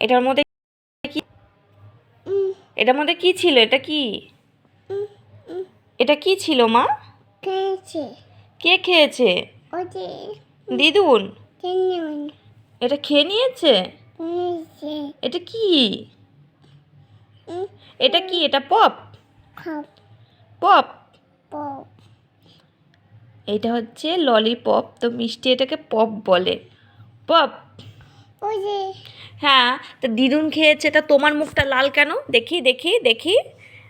এটার মধ্যে কি? এটার মধ্যে কি ছিল? এটা কি? এটা কি ছিল মা? খেয়েছে। কে খেয়েছে? দিদুন? এটা খেয়ে নিয়েছে? এটা কি? এটা কি? এটা পপ? পপ। এটা হচ্ছে ললিপপ তো মিষ্টি এটাকে পপ বলে। পপ? হ্যাঁ তা দিদুন খেয়েছে তা তোমার মুখটা লাল কেন? দেখি দেখি দেখি।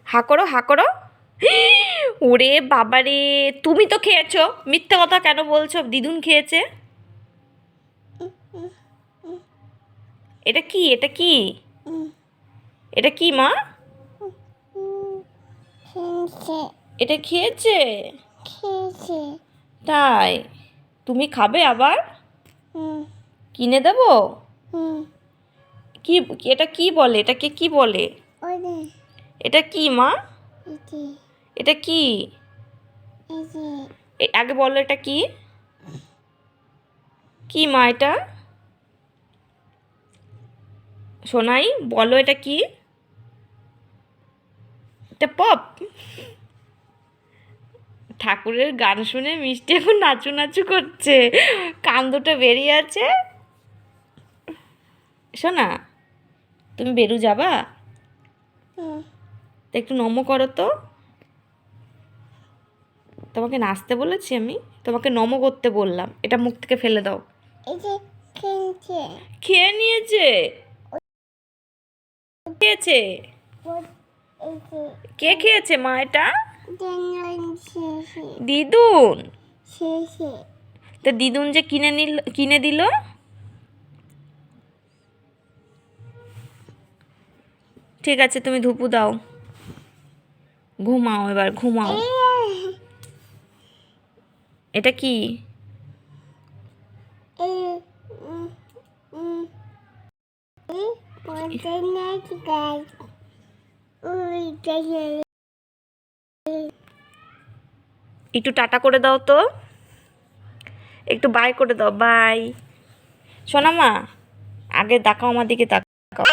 হা করো হা করো। ওরে বাবারে তুমি তো খেয়েছো। মিথ্যে কথা কেন বলছো? দিদুন খেয়েছে। এটা কি? এটা কি? এটা কি মা? এটা খেয়েছে? খেয়েছে। তাই। তুমি খাবে আবার? হুম। কিনে দেবো? কি এটা কি বলে? এটাকে কি বলে? এটা কি মা? এটা কি? আগে বলো এটা কি? কি মা এটা? সোনাই বলো এটা কি? এটা পপ। ঠাকুরের গান শুনে মিষ্টি এখন নাচু নাচু করছে। কান দুটো বেরিয়ে আছে। শোনা তুমি বেরু যাবা? তো একটু নমো করো তো। তোমাকে নাচতে বলেছি আমি তোমাকে নমো করতে বললাম এটা মুখ থেকে ফেলে দাও। খেয়ে নিয়েছে। খেয়েছে? কে খেয়েছে মা এটা? দিদুন? তা দিদুন যে কিনে নিল কিনে দিল? ঠিক আছে, তুমি ধুপু দাও। ঘুমাও এবার, ঘুমাও। এটা কি? একটু টাটা করে দাও তো। একটু বাই করে দাও বাই শোনা মা আগে দেখাও আমার দিকে তাকাও।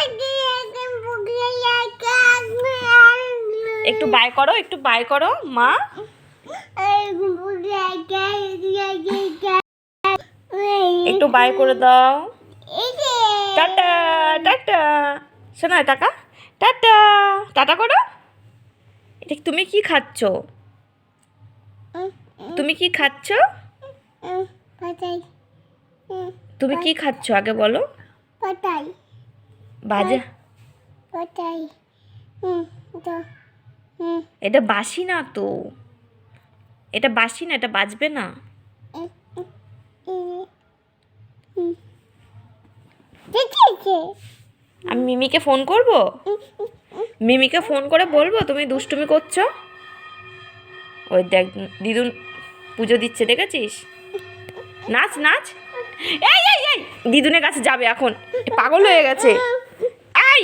একটু বাই করো একটু বাই করো মা। একটু বাই করে দাও। Tata tata. শোনা টাকা। টাটা। টাটা করো। এটা তুমি কি খাচ্ছ? তুমি কি খাচ্ছ? তুমি কি খাচ্ছ আগে বলো। বাজে। এটা বাসি না তো? এটা বাসি না, এটা বাজবে না? আমি মিমিকে ফোন করব? মিমিকে ফোন করে বলব, তুমি দুষ্টুমি করছ? ওই দেখ দিদুন পুজো দিচ্ছে, দেখেছিস? নাচ নাচ। এই দিদুনের কাছে যাবে এখন। পাগল হয়ে গেছে।